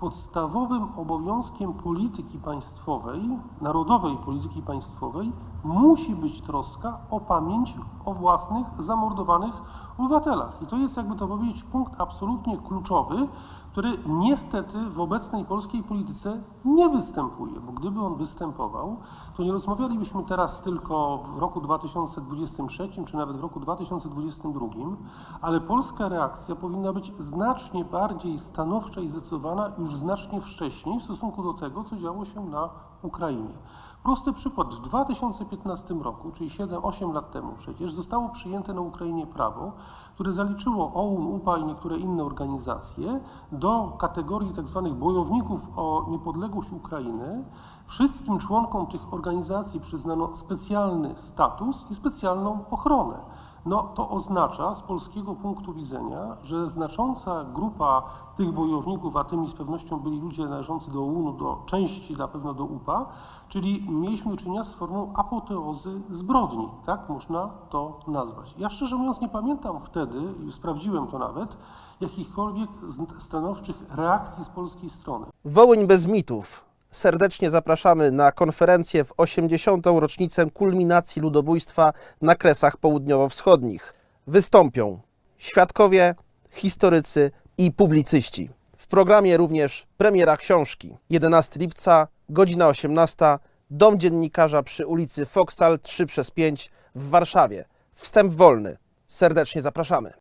podstawowym obowiązkiem polityki państwowej, narodowej polityki państwowej, musi być troska o pamięć o własnych zamordowanych obywatelach. I to jest, jakby to powiedzieć, punkt absolutnie kluczowy, który niestety w obecnej polskiej polityce nie występuje, bo gdyby on występował, to nie rozmawialibyśmy teraz tylko w roku 2023 czy nawet w roku 2022, ale polska reakcja powinna być znacznie bardziej stanowcza i zdecydowana już znacznie wcześniej w stosunku do tego, co działo się na Ukrainie. Prosty przykład. W 2015 roku, czyli 7-8 lat temu przecież, zostało przyjęte na Ukrainie prawo, które zaliczyło OUN, UPA i niektóre inne organizacje do kategorii tzw. bojowników o niepodległość Ukrainy. Wszystkim członkom tych organizacji przyznano specjalny status i specjalną ochronę. No to oznacza z polskiego punktu widzenia, że znacząca grupa tych bojowników, a tymi z pewnością byli ludzie należący do OUN-u, do części na pewno do UPA, czyli mieliśmy do czynienia z formą apoteozy zbrodni, tak można to nazwać. Ja szczerze mówiąc nie pamiętam wtedy, i sprawdziłem to nawet, jakichkolwiek stanowczych reakcji z polskiej strony. Wołyń bez mitów. Serdecznie zapraszamy na konferencję w 80. rocznicę kulminacji ludobójstwa na Kresach Południowo-Wschodnich. Wystąpią świadkowie, historycy i publicyści. W programie również premiera książki. 11 lipca, godzina 18, Dom Dziennikarza przy ulicy Foksal 3 przez 5 w Warszawie. Wstęp wolny. Serdecznie zapraszamy.